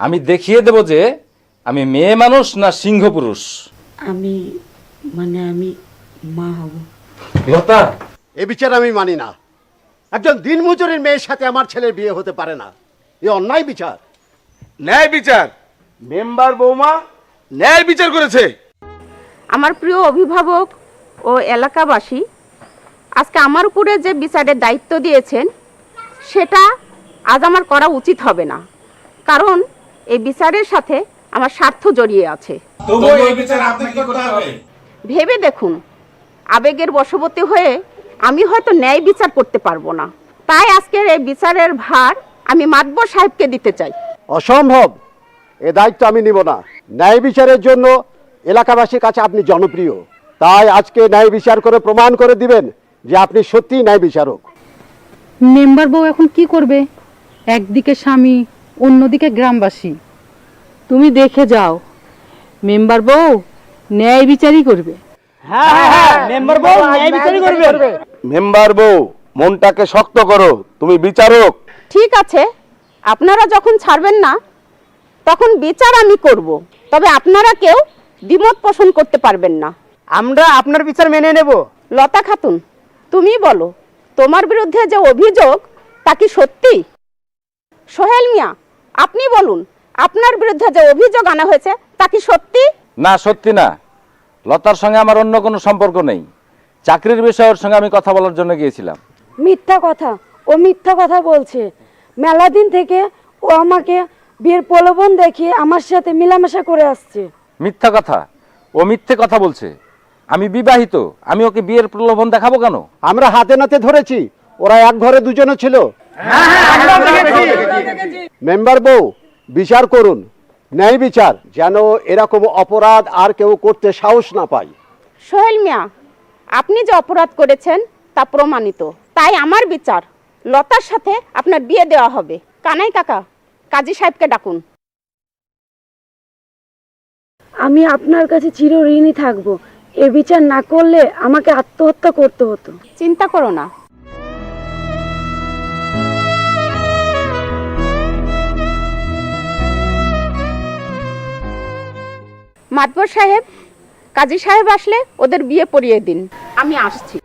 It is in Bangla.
আমি দেখিয়ে দেব যে আমি মেয়ে মানুষ না সিংহ পুরুষ। আমি মানে আমি মা হব। লতা! এ বিচার আমি মানি না। একজন দিনমজুরের মেয়ের সাথে আমার ছেলের বিয়ে হতে পারে না। এ অন্যায় বিচার। ন্যায় বিচার। মেম্বার বৌমা ন্যায় বিচার করেছে। আমার প্রিয় অভিভাবক ও এলাকাবাসী আজকে আমার উপরে যে বিচারের দায়িত্ব দিয়েছেন সেটা আজ আমার করা উচিত হবে না। কারণ এই বিচারের সাথে আমার স্বার্থ জড়িয়ে আছে। ভেবে দেখুন আবেগের বশবর্তী হয়ে আমি হয়তো ন্যায় বিচার করতে পারব না। তাই আজকের এই বিচারের ভার আমি মাতব সাহেবকে দিতে চাই। অসম্ভব! এ দায়িত্ব আমি নিব না। ন্যায় বিচারের জন্য এলাকাবাসীর কাছে আপনি জনপ্রিয়। তাই আজকে ন্যায় বিচার করে প্রমাণ করে দিবেন যে আপনি সত্যিই ন্যায় বিচারক। মেম্বার বউ এখন কি করবে? একদিকে স্বামী অন্যদিকে গ্রামবাসী তুমি দেখে যাও মেম্বার বউ ন্যায় বিচারই করবে। মেম্বার বউ মনটাকে শক্ত করো তুমি বিচারক। ঠিক আছে আপনারা যখন ছাড়বেন না তখন বিচার আমি করব। তবে আপনারা কেউ দ্বিমত পোষণ করতে পারবেন না। আমরা আপনার বিচার মেনে নেব। লতা খাতুন তুমি বলো তোমার বিরুদ্ধে যে অভিযোগ তা কি সত্যি? সোহেল মিয়া আপনি বলুন আপনার বিরুদ্ধে যে অভিযোগ আনা হয়েছে তা কি সত্যি? না সত্যি না। লতার সঙ্গে আমার অন্য কোনো সম্পর্ক নেই। চাকরির বিষয়ের সঙ্গে আমি কথা বলার জন্য গিয়েছিলাম। মিথ্যা কথা ও মিথ্যা কথা বলছে। মেলা দিন থেকে ও আমাকে বিয়ের প্রলোভন দেখিয়ে আমার সাথে মেলামেশা করে আসছে। মিথ্যা কথা? ও মিথ্যে কথা বলছে। আমি বিবাহিত আমি ওকে বিয়ের প্রলোভন দেখাবো কেন? আমরা হাতে নাতে ধরেছি ওরা এক ঘরে দুজনে ছিল। মেম্বার বউ বিচার করুন ন্যায় বিচার যেন এরকম অপরাধ আর কেউ করতে সাহস না পায়। সোহেল মিয়া আপনি যে অপরাধ করেছেন তা প্রমাণিত। তাই আমার বিচার লতার সাথে আপনার বিয়ে দেওয়া হবে। কানাই কাকা কাজী সাহেবকে ডাকুন। আমি আপনার কাছে চির ঋণী থাকব। এ বিচার না করলে আমাকে আত্মহত্যা করতে হতো। চিন্তা করো না। মাতবর সাহেব কাজী সাহেব আসলে ওদের বিয়ে পড়িয়ে দিন। আমি আসছি।